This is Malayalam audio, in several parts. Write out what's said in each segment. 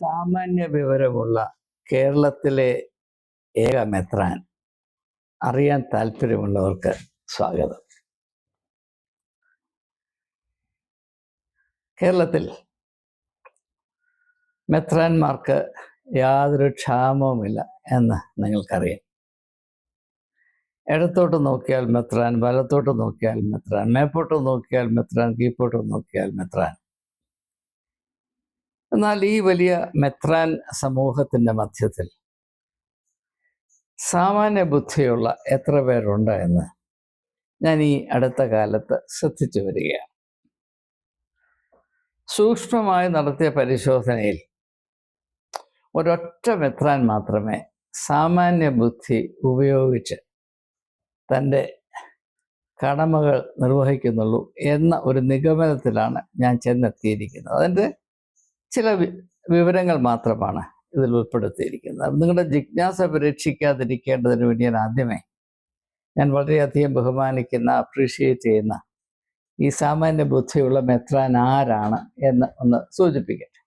സാമാന്യ വിവരമുള്ള കേരളത്തിലെ ഏക മെത്രാൻ. അറിയാൻ താല്പര്യമുള്ളവർക്ക് സ്വാഗതം. കേരളത്തിൽ മെത്രാന്മാർക്ക് യാതൊരു ക്ഷാമവുമില്ല എന്ന് നിങ്ങൾക്കറിയാം. ഇടത്തോട്ട് നോക്കിയാൽ മെത്രാൻ വലത്തോട്ട് നോക്കിയാൽ മെത്രാൻ മേപ്പോട്ട് നോക്കിയാൽ മെത്രാൻ കീപ്പോട്ട് നോക്കിയാൽ മെത്രാൻ. എന്നാൽ ഈ വലിയ മെത്രാൻ സമൂഹത്തിന്റെ മധ്യത്തിൽ സാമാന്യ ബുദ്ധിയുള്ള എത്ര പേരുണ്ട് എന്ന് ഞാൻ ഈ അടുത്ത കാലത്ത് ശ്രദ്ധിച്ചു വരികയാണ്. സൂക്ഷ്മമായി നടത്തിയ പരിശോധനയിൽ ഒരൊറ്റ മെത്രാൻ മാത്രമേ സാമാന്യ ബുദ്ധി ഉപയോഗിച്ച് തന്റെ കടമകൾ നിർവഹിക്കുന്നുള്ളൂ എന്ന ഒരു നിഗമനത്തിലാണ് ഞാൻ ചെന്നെത്തിയിരിക്കുന്നത്. അതിന്റെ ചില വിവരങ്ങൾ മാത്രമാണ് ഇതിൽ ഉൾപ്പെടുത്തിയിരിക്കുന്നത്. നിങ്ങളുടെ ജിജ്ഞാസ പരീക്ഷിക്കാതിരിക്കേണ്ടതിന് വേണ്ടി ഞാൻ ആദ്യമേ ഞാൻ വളരെയധികം ബഹുമാനിക്കുന്ന അപ്രീഷിയേറ്റ് ചെയ്യുന്ന ഈ സാമാന്യ ബുദ്ധിയുള്ള മെത്രാൻ ആരാണ് എന്ന് ഒന്ന് സൂചിപ്പിക്കട്ടെ.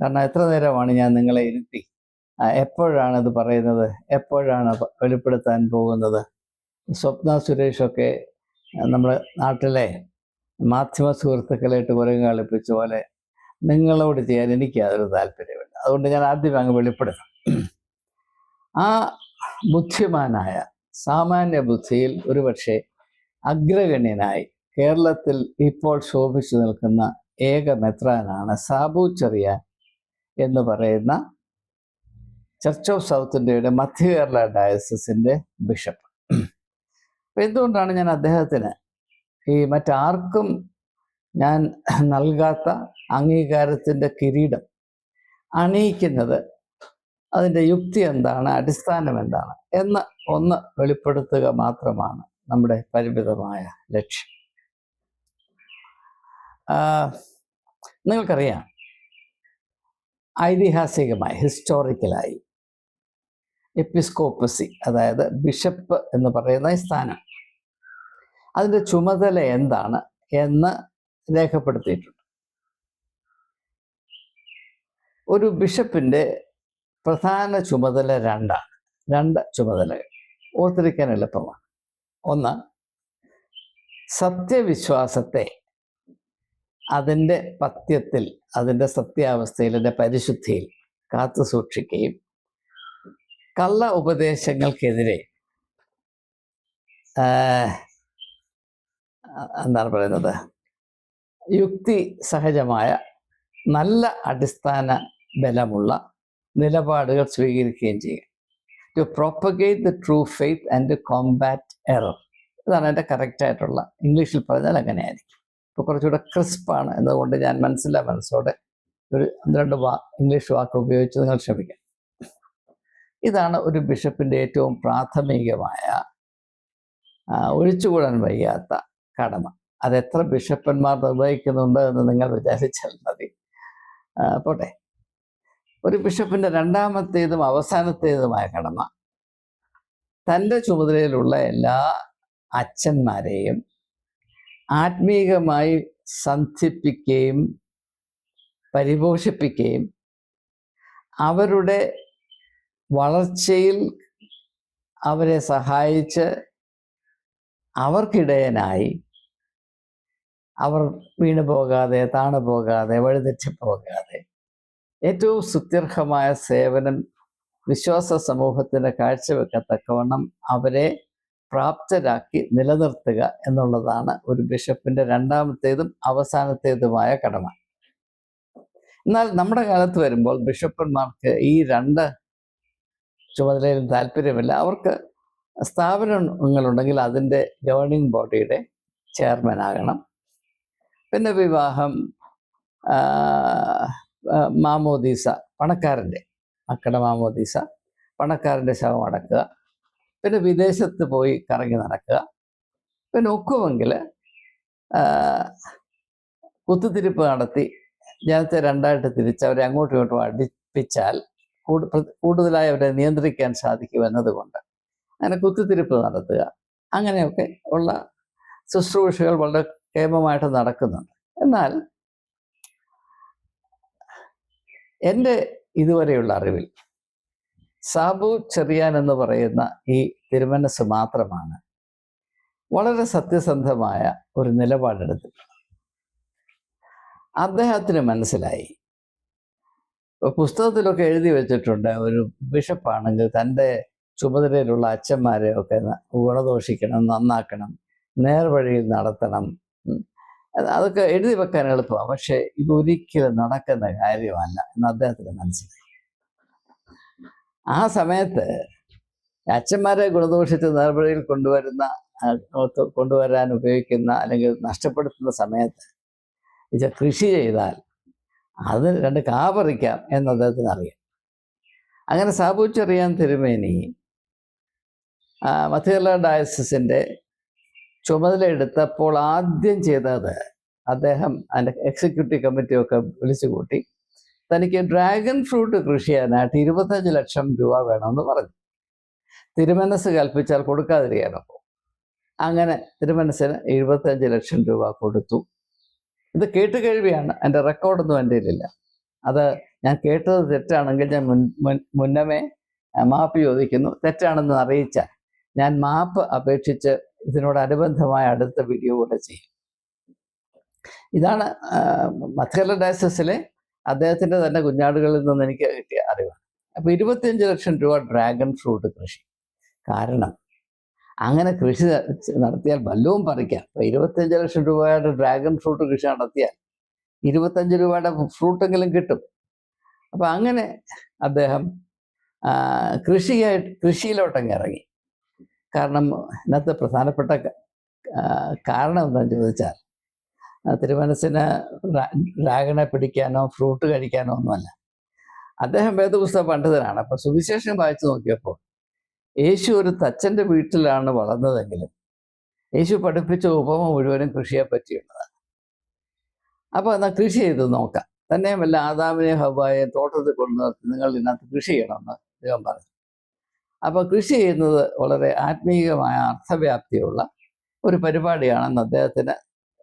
കാരണം എത്ര നേരമാണ് ഞാൻ നിങ്ങളെ ഇരുത്തി എപ്പോഴാണ് ഇത് പറയുന്നത്? എപ്പോഴാണ് വെളിപ്പെടുത്താൻ പോകുന്നത്? സ്വപ്ന സുരേഷൊക്കെ നമ്മുടെ നാട്ടിലെ മാധ്യമ സുഹൃത്തുക്കളായിട്ട് കുരങ്ങ് കളിപ്പിച്ച പോലെ നിങ്ങളോട് ചെയ്യാൻ എനിക്ക് യാതൊരു താല്പര്യമില്ല അതുകൊണ്ട് ഞാൻ ആദ്യം അങ്ങ് വെളിപ്പെടുന്നു. ആ ബുദ്ധിമാനായ സാമാന്യ ബുദ്ധിയിൽ ഒരുപക്ഷെ അഗ്രഗണ്യനായി കേരളത്തിൽ ഇപ്പോൾ ശോഭിച്ചു നിൽക്കുന്ന ഏക മെത്രാനാണ് സാബു ചെറിയ എന്ന് പറയുന്ന ചർച്ച് ഓഫ് സൗത്ത് ഇന്ത്യയുടെ മധ്യ കേരള ഡയസിന്റെ ബിഷപ്പ്. എന്തുകൊണ്ടാണ് ഞാൻ അദ്ദേഹത്തിന് ഈ മറ്റാർക്കും ഞാൻ നൽകാത്ത അംഗീകാരത്തിന്റെ കിരീടം അണിയിക്കുന്നത് അതിന്റെ യുക്തി എന്താണ് അടിസ്ഥാനം എന്താണ് എന്ന് ഒന്ന് വെളിപ്പെടുത്തുക മാത്രമാണ് നമ്മുടെ പരിമിതമായ ലക്ഷ്യം. നിങ്ങൾക്കറിയാം ഐതിഹാസികമായി ഹിസ്റ്റോറിക്കലായി എപ്പിസ്കോപ്പസി അതായത് ബിഷപ്പ് എന്ന് പറയുന്ന സ്ഥാനം. അതിന്റെ ചുമതല എന്താണ് എന്ന് രേഖപ്പെടുത്തിയിട്ടുണ്ട്. ഒരു ബിഷപ്പിന്റെ പ്രധാന ചുമതല രണ്ടാണ്. രണ്ട് ചുമതലകൾ. ഓർത്തിരിക്കാൻ എളുപ്പമാണ്. ഒന്ന് സത്യവിശ്വാസത്തെ അതിന്റെ പത്യത്തിൽ അതിന്റെ സത്യാവസ്ഥയിൽ അതിന്റെ പരിശുദ്ധിയിൽ കാത്തു സൂക്ഷിക്കുകയും കള്ള ഉപദേശങ്ങൾക്കെതിരെ എന്താണ് പറയുന്നത്? യുക്തി സഹജമായ നല്ല അടിസ്ഥാന ബലമുള്ള നിലപാടുകൾ സ്വീകരിക്കുകയും ചെയ്യുക to propagate the true faith and combat error ഇതാണ് എന്റെ കറക്റ്റായിട്ടുള്ള ഇംഗ്ലീഷിൽ പറഞ്ഞാൽ അങ്ങനെയായിരിക്കും. ഇപ്പോൾ കുറച്ചുകൂടെ ക്രിസ്പാണ് എന്നതുകൊണ്ട് ഞാൻ മനസ്സിലാ മനസ്സോടെ ഒരു രണ്ട് വാ ഇംഗ്ലീഷ് വാക്ക് ഉപയോഗിച്ച് നിങ്ങൾ ക്ഷമിക്കാം ഇതാണ് ഒരു ബിഷപ്പിന്റെ ഏറ്റവും പ്രാഥമികമായ ഒഴിച്ചുകൂടാൻ വയ്യാത്ത കടമ. അത് എത്ര ബിഷപ്പന്മാർ നിർവഹിക്കുന്നുണ്ട് എന്ന് നിങ്ങൾ വിചാരിച്ചാൽ മതി. പോട്ടെ. ഒരു ബിഷപ്പിന്റെ രണ്ടാമത്തേതും അവസാനത്തേതുമായ കടമ. തന്റെ ചുമതലയിലുള്ള എല്ലാ അച്ഛന്മാരെയും ആത്മീകമായി സന്ധിപ്പിക്കുകയും പരിപോഷിപ്പിക്കുകയും അവരുടെ വളർച്ചയിൽ അവരെ സഹായിച്ച് അവർക്കിടയനായി അവർ വീണു പോകാതെ താണു പോകാതെ വഴിതെറ്റിപ്പോകാതെ ഏറ്റവും സുത്യർഹമായ സേവനം വിശ്വാസ സമൂഹത്തിന് കാഴ്ചവെക്കത്തക്കവണ്ണം അവരെ പ്രാപ്തരാക്കി നിലനിർത്തുക എന്നുള്ളതാണ് ഒരു ബിഷപ്പിന്റെ രണ്ടാമത്തേതും അവസാനത്തേതുമായ കടമ. എന്നാൽ നമ്മുടെ കാലത്ത് വരുമ്പോൾ ബിഷപ്പന്മാർക്ക് ഈ രണ്ട് ചുമതലയിലും താല്പര്യമില്ല. അവർക്ക് സ്ഥാപനങ്ങളുണ്ടെങ്കിൽ അതിന്റെ ഗവേണിംഗ് ബോഡിയുടെ ചെയർമാൻ ആകണം പിന്നെ വിവാഹം മാമോദീസ പണക്കാരന്റെ അക്കട മാമോദീസ പണക്കാരന്റെ ശവം അടക്കുക. പിന്നെ വിദേശത്ത് പോയി കറങ്ങി നടക്കുക. പിന്നെ ഒക്കുമെങ്കിൽ കുത്തുതിരിപ്പ് നടത്തി ജനത്തെ രണ്ടായിട്ട് തിരിച്ച് അവരെ അങ്ങോട്ടും ഇങ്ങോട്ടും അടുപ്പിച്ചാൽ കൂടു- കൂടുതലായി അവരെ നിയന്ത്രിക്കാൻ സാധിക്കും എന്നതുകൊണ്ട് അങ്ങനെ കുത്തിത്തിരിപ്പ് നടത്തുക. അങ്ങനെയൊക്കെ ഉള്ള ശുശ്രൂഷകൾ വളരെ ക്ഷേമമായിട്ട് നടക്കുന്നുണ്ട്. എന്നാൽ എന്റെ ഇതുവരെയുള്ള അറിവിൽ സാബു ചെറിയാൻ എന്ന് പറയുന്ന ഈ തിരുമനസ് മാത്രമാണ് വളരെ സത്യസന്ധമായ ഒരു നിലപാടെടുത്ത് അദ്ദേഹത്തിന് മനസ്സിലായി. പുസ്തകത്തിലൊക്കെ എഴുതി വെച്ചിട്ടുണ്ട് ഒരു ബിഷപ്പാണെങ്കിൽ തന്റെ ചുമതലയിലുള്ള അച്ഛന്മാരെയൊക്കെ ഗുണദോഷിക്കണം നന്നാക്കണം നേർവഴിയിൽ നടത്തണം അതൊക്കെ എഴുതി വെക്കാൻ എളുപ്പമാണ് പക്ഷെ ഇതൊരിക്കലും നടക്കുന്ന കാര്യമല്ല എന്ന് അദ്ദേഹത്തിന് മനസ്സിലായി. ആ സമയത്ത് അച്ഛന്മാരെ ഗുണദോഷിച്ച് നടപടിയിൽ കൊണ്ടുവരുന്ന കൊണ്ടുവരാൻ ഉപയോഗിക്കുന്ന അല്ലെങ്കിൽ നഷ്ടപ്പെടുത്തുന്ന സമയത്ത് ഇത് കൃഷി ചെയ്താൽ അത് രണ്ട് കാ പറിക്കാം എന്ന് അദ്ദേഹത്തിന് അറിയാം. അങ്ങനെ സാബൂച്ചറിയാൻ ചെറിയാൻ തിരുമേനി മധ്യകേരള ഡയസിന്റെ ചുമതല എടുത്തപ്പോൾ ആദ്യം ചെയ്തത് അദ്ദേഹം അതിന്റെ എക്സിക്യൂട്ടീവ് കമ്മിറ്റിയൊക്കെ വിളിച്ചു കൂട്ടി തനിക്ക് ഡ്രാഗൺ ഫ്രൂട്ട് കൃഷി ചെയ്യാനായിട്ട് ഇരുപത്തഞ്ച് ലക്ഷം രൂപ വേണമെന്ന് പറഞ്ഞു. തിരുമനസ് കൽപ്പിച്ചാൽ കൊടുക്കാതിരിക്കാനോ? അങ്ങനെ തിരുമനസിന് എഴുപത്തഞ്ച് ലക്ഷം രൂപ കൊടുത്തു. ഇത് കേട്ട് കേൾവിയാണ് എന്റെ റെക്കോർഡൊന്നും എന്റെ ഇല്ല അത് ഞാൻ കേട്ടത് തെറ്റാണെങ്കിൽ ഞാൻ മുന്നമേ മാപ്പ് ചോദിക്കുന്നു തെറ്റാണെന്ന് അറിയിച്ചാൽ ഞാൻ മാപ്പ് അപേക്ഷിച്ച് ഇതിനോടനുബന്ധമായ അടുത്ത വീഡിയോ കൂടെ ചെയ്യും. ഇതാണ് മധ്യകല ഡയസസിലെ അദ്ദേഹത്തിന്റെ തന്നെ കുഞ്ഞാടുകളിൽ നിന്ന് എനിക്ക് കിട്ടിയ അറിവ്. അപ്പോൾ ഇരുപത്തിയഞ്ച് ലക്ഷം രൂപ ഡ്രാഗൺ ഫ്രൂട്ട് കൃഷി. കാരണം അങ്ങനെ കൃഷി നടത്തിയാൽ വല്ലവും പറിക്കാം. അപ്പോൾ ഇരുപത്തിയഞ്ച് ലക്ഷം രൂപയുടെ ഡ്രാഗൺ ഫ്രൂട്ട് കൃഷി നടത്തിയാൽ ഇരുപത്തഞ്ച് രൂപയുടെ ഫ്രൂട്ടെങ്കിലും കിട്ടും. അപ്പോൾ അങ്ങനെ അദ്ദേഹം കൃഷിയായി കൃഷിയായിട്ട് കൃഷിയിലോട്ടങ്ങ് ഇറങ്ങി. കാരണം ഇന്നത്തെ പ്രധാനപ്പെട്ട കാരണം എന്താണെന്ന് ചോദിച്ചാൽ തിരുമനസിന് ഡ്രാ- ഡ്രാഗണെ പിടിക്കാനോ ഫ്രൂട്ട് കഴിക്കാനോ ഒന്നുമല്ല. അദ്ദേഹം വേദപുസ്തക പണ്ഡിതനാണ്. അപ്പോൾ സുവിശേഷം വായിച്ചു നോക്കിയപ്പോൾ യേശു ഒരു തച്ചന്റെ വീട്ടിലാണ് വളർന്നതെങ്കിലും യേശു പഠിപ്പിച്ച ഉപമ മുഴുവനും കൃഷിയെ പറ്റിയുള്ളതാണ്. അപ്പോൾ എന്നാൽ കൃഷി ചെയ്ത് നോക്കാം. തന്നെയുമല്ല ആദാമിനെ ഹവായെ തോട്ടത്തിൽ കൊണ്ടു നിർത്തി നിങ്ങൾ ഇതിനകത്ത് കൃഷി ചെയ്യണമെന്ന് ദൈവം പറഞ്ഞു. അപ്പൊ കൃഷി ചെയ്യുന്നത് വളരെ ആത്മീയമായ അർത്ഥവ്യാപ്തിയുള്ള ഒരു പരിപാടിയാണെന്ന് അദ്ദേഹത്തിന്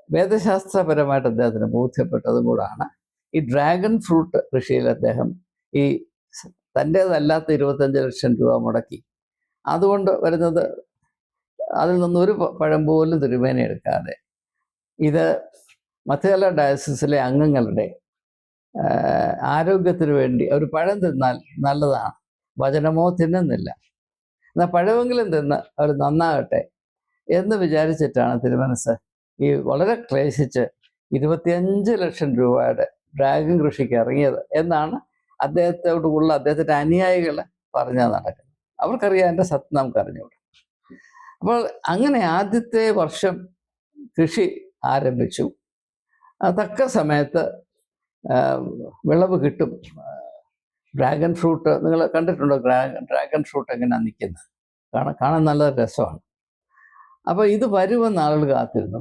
വേദശാസ്ത്രപരമായിട്ട് അദ്ദേഹത്തിന് ബോധ്യപ്പെട്ടതും കൂടാണ്. ഈ ഡ്രാഗൺ ഫ്രൂട്ട് കൃഷിയിൽ അദ്ദേഹം ഈ തന്റേതല്ലാത്ത ഇരുപത്തഞ്ച് ലക്ഷം രൂപ മുടക്കി. അതുകൊണ്ട് വരുന്നത് അതിൽ നിന്നൊരു പഴം പോലും തിരുമേന എടുക്കാതെ ഇത് മധ്യകല ഡയസിസിലെ അംഗങ്ങളുടെ ആരോഗ്യത്തിന് വേണ്ടി ഒരു പഴം തിന്നാൽ നല്ലതാണ്. വചനമോ തിന്നുന്നില്ല. എന്നാൽ പഴമെങ്കിലും തിന്ന് അവർ നന്നാകട്ടെ എന്ന് വിചാരിച്ചിട്ടാണ് തിരുമനസ് ഈ വളരെ ക്ലേശിച്ച് ഇരുപത്തിയഞ്ച് ലക്ഷം രൂപയുടെ ഡ്രാഗൺ കൃഷിക്ക് ഇറങ്ങിയത് എന്നാണ് അദ്ദേഹത്തോടുള്ള അദ്ദേഹത്തിന്റെ അനുയായികൾ പറഞ്ഞാൽ നടക്കുന്നത്. അവർക്കറിയാം എന്റെ സത്യം നമുക്ക് അറിഞ്ഞുകൂടും അപ്പോൾ അങ്ങനെ ആദ്യത്തെ വർഷം കൃഷി ആരംഭിച്ചു. തക്ക സമയത്ത് വിളവ് കിട്ടും. ഡ്രാഗൺ ഫ്രൂട്ട് നിങ്ങൾ കണ്ടിട്ടുണ്ടോ? ഡ്രാഗൺ ഡ്രാഗൺ ഫ്രൂട്ട് എങ്ങനെയാണ് നിൽക്കുന്നത് കാണാൻ കാണാൻ നല്ല രസമാണ്. അപ്പോൾ ഇത് വരുമെന്ന് ആളുകൾ കാത്തിരുന്നു.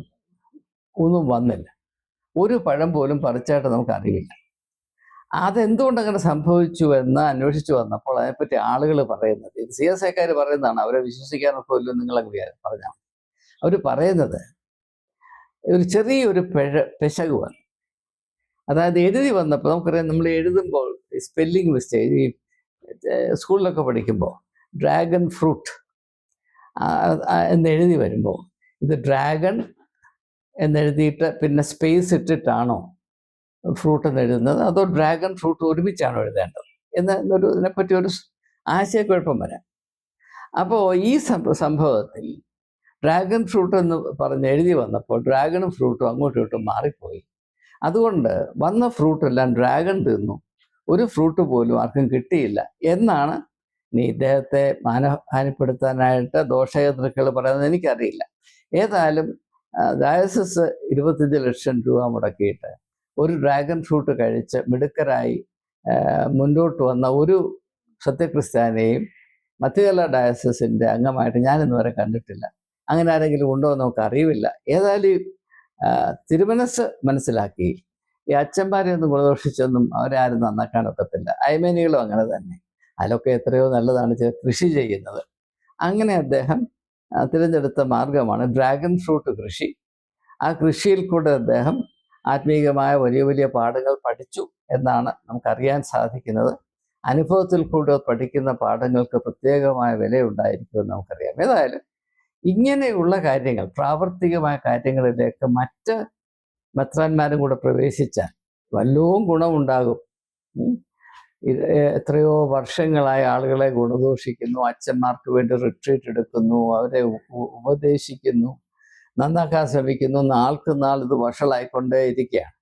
ഒന്നും വന്നില്ല. ഒരു പഴം പോലും പറിച്ചായിട്ട് നമുക്ക് അറിയില്ല. അതെന്തുകൊണ്ട് അങ്ങനെ സംഭവിച്ചു എന്ന് അന്വേഷിച്ചു വന്നപ്പോൾ അതിനെപ്പറ്റി ആളുകൾ പറയുന്നത് ഇത് സി എസ് ഐക്കാർ പറയുന്നതാണ് അവരെ വിശ്വസിക്കാനൊക്കെ ഇല്ലോ നിങ്ങളൊക്കെ പറഞ്ഞാൽ അവർ പറയുന്നത് ഒരു ചെറിയൊരു പിഴ പിശക് വന്നു. അതായത് എഴുതി വന്നപ്പോൾ നമുക്കറിയാം നമ്മൾ എഴുതുമ്പോൾ സ്പെല്ലിംഗ് മിസ്റ്റേക്ക് ഈ സ്കൂളിലൊക്കെ പഠിക്കുമ്പോൾ ഡ്രാഗൺ ഫ്രൂട്ട് എന്ന് എഴുതി വരുമ്പോൾ ഇത് ഡ്രാഗൺ എന്നെഴുതിയിട്ട് പിന്നെ സ്പേസ് ഇട്ടിട്ടാണോ ഫ്രൂട്ട് എന്ന് എഴുതുന്നത്? അതോ ഡ്രാഗൺ ഫ്രൂട്ട് ഒരുമിച്ചാണോ എഴുതേണ്ടത്? എന്ന എന്നൊരു ഇതിനെപ്പറ്റി ഒരു ആശയക്കുഴപ്പം വരാം. അപ്പോൾ ഈ സംഭ- സംഭവത്തിൽ ഡ്രാഗൺ ഫ്രൂട്ട് എന്ന് പറഞ്ഞ് എഴുതി വന്നപ്പോൾ ഡ്രാഗണും ഫ്രൂട്ടും അങ്ങോട്ടും ഇങ്ങോട്ടും മാറിപ്പോയി. അതുകൊണ്ട് വന്ന ഫ്രൂട്ട് എല്ലാം ഡ്രാഗൺ തിന്നു. ഒരു ഫ്രൂട്ട് പോലും ആർക്കും കിട്ടിയില്ല. എന്നാണ് നീ ഇദ്ദേഹത്തെ മാനഹാനിപ്പെടുത്താനായിട്ട് ദോഷകതൃക്കൾ പറയുന്നത് എനിക്കറിയില്ല. ഏതായാലും ഡയസസ് ഇരുപത്തഞ്ച് ലക്ഷം രൂപ മുടക്കിയിട്ട് ഒരു ഡ്രാഗൺ ഫ്രൂട്ട് കഴിച്ച് മിടുക്കരായി മുന്നോട്ട് വന്ന ഒരു സത്യക്രിസ്ത്യാനെയും മധ്യകേരള ഡയസസിന്റെ അംഗമായിട്ട് ഞാൻ വരെ കണ്ടിട്ടില്ല. അങ്ങനെ ആരെങ്കിലും ഉണ്ടോ എന്ന് നമുക്ക് അറിയില്ല ഏതായാലും തിരുമനസ് മനസ്സിലാക്കി. ഈ അച്ഛന്മാരെ ഒന്നും ഗുണദോഷിച്ചൊന്നും അവരാരും നന്നാക്കാനൊക്കത്തില്ല. അയമേനികളും അങ്ങനെ തന്നെ. അതിലൊക്കെ എത്രയോ നല്ലതാണ് കൃഷി ചെയ്യുന്നത്. അങ്ങനെ അദ്ദേഹം തിരഞ്ഞെടുത്ത മാർഗമാണ് ഡ്രാഗൺ ഫ്രൂട്ട് കൃഷി. ആ കൃഷിയിൽ കൂടെ അദ്ദേഹം ആത്മീയമായ വലിയ വലിയ പാഠങ്ങൾ പഠിച്ചു എന്നാണ് നമുക്കറിയാൻ സാധിക്കുന്നത്. അനുഭവത്തിൽ കൂടെ പഠിക്കുന്ന പാഠങ്ങൾക്ക് പ്രത്യേകമായ വിലയുണ്ടായിരിക്കുമെന്ന് നമുക്കറിയാം. ഏതായാലും ഇങ്ങനെയുള്ള കാര്യങ്ങൾ പ്രാവർത്തികമായ കാര്യങ്ങളിലേക്ക് മറ്റ് മെത്രാന്മാരും കൂടെ പ്രവേശിച്ചാൽ വല്ലവും ഗുണമുണ്ടാകും. എത്രയോ വർഷങ്ങളായി ആളുകളെ ഗുണദോഷിക്കുന്നു അച്ഛന്മാർക്ക് വേണ്ടി റിട്രീറ്റ് എടുക്കുന്നു അവരെ ഉപദേശിക്കുന്നു നന്നാക്കാൻ ശ്രമിക്കുന്നു നാൾക്ക് നാൾ ഇത് വഷളായിക്കൊണ്ടേ ഇരിക്കുകയാണ്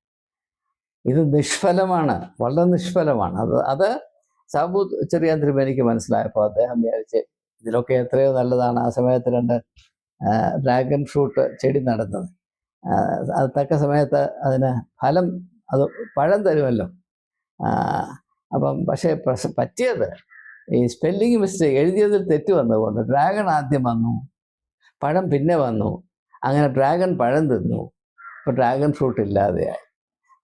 ഇത് നിഷ്ഫലമാണ് വളരെ നിഷ്ഫലമാണ്. അത് അത് സാബു ചെറിയാൻ തിരുമേനിക്ക് മനസ്സിലായപ്പോൾ അദ്ദേഹം വിചാരിച്ച് ഇതിലൊക്കെ എത്രയോ നല്ലതാണ്. ആ സമയത്ത് രണ്ട് ഡ്രാഗൺ ഫ്രൂട്ട് ചെടി നടന്നത്. അത് തക്ക സമയത്ത് അതിന് ഫലം അത് പഴം തരുമല്ലോ. അപ്പം പക്ഷേ പറ്റിയത് ഈ സ്പെല്ലിംഗ് മിസ്റ്റേക്ക് എഴുതിയതിൽ തെറ്റ് വന്നതുകൊണ്ട് ഡ്രാഗൺ ആദ്യം വന്നു പഴം പിന്നെ വന്നു അങ്ങനെ ഡ്രാഗൺ പഴം തിന്നു ഇപ്പോൾ ഡ്രാഗൺ ഫ്രൂട്ട് ഇല്ലാതെയായി.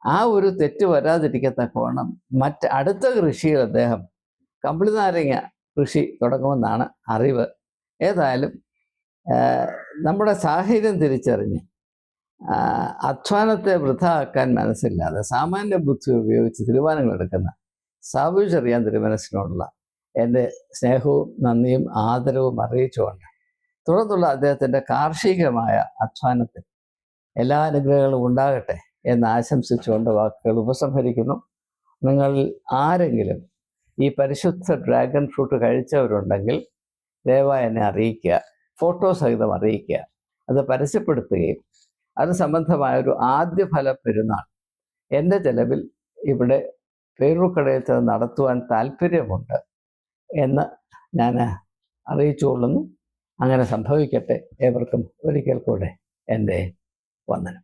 ആ ഒരു തെറ്റ് വരാതിരിക്കത്തക്കോണം മറ്റ് അടുത്ത കൃഷിയിൽ അദ്ദേഹം കമ്പിളി നാരങ്ങ കൃഷി തുടങ്ങുമെന്നാണ് അറിവ്. ഏതായാലും നമ്മുടെ സാഹചര്യം തിരിച്ചറിഞ്ഞ് അധ്വാനത്തെ വൃഥാക്കാൻ മനസ്സില്ലാതെ സാമാന്യ ബുദ്ധി ഉപയോഗിച്ച് തീരുമാനങ്ങൾ എടുക്കുന്ന സാബു ചെറിയാൻ തിരുമനസിനോടുള്ള എന്റെ സ്നേഹവും നന്ദിയും ആദരവും അറിയിച്ചുകൊണ്ട് തുടർന്നുള്ള അദ്ദേഹത്തിന്റെ കാർഷികമായ അധ്വാനത്തിൽ എല്ലാ അനുഗ്രഹങ്ങളും ഉണ്ടാകട്ടെ എന്ന് ആശംസിച്ചുകൊണ്ട് വാക്കുകൾ ഉപസംഹരിക്കുന്നു. നിങ്ങൾ ആരെങ്കിലും ഈ പരിശുദ്ധ ഡ്രാഗൺ ഫ്രൂട്ട് കഴിച്ചവരുണ്ടെങ്കിൽ ദയവായി എന്നെ അറിയിക്കുക. ഫോട്ടോ സഹിതം അറിയിക്കുക. അത് പരസ്യപ്പെടുത്തുകയും അത് സംബന്ധമായ ഒരു ആദ്യ ഫല പെരുന്നാൾ എന്റെ ചെലവിൽ ഇവിടെ പേരൂർക്കടയിൽ ചെന്ന് നടത്തുവാൻ താല്പര്യമുണ്ട് എന്ന് ഞാൻ അറിയിച്ചുകൊള്ളുന്നു അങ്ങനെ സംഭവിക്കട്ടെ. ഏവർക്കും ഒരിക്കൽ കൂടെ എന്റെ വന്ദനം.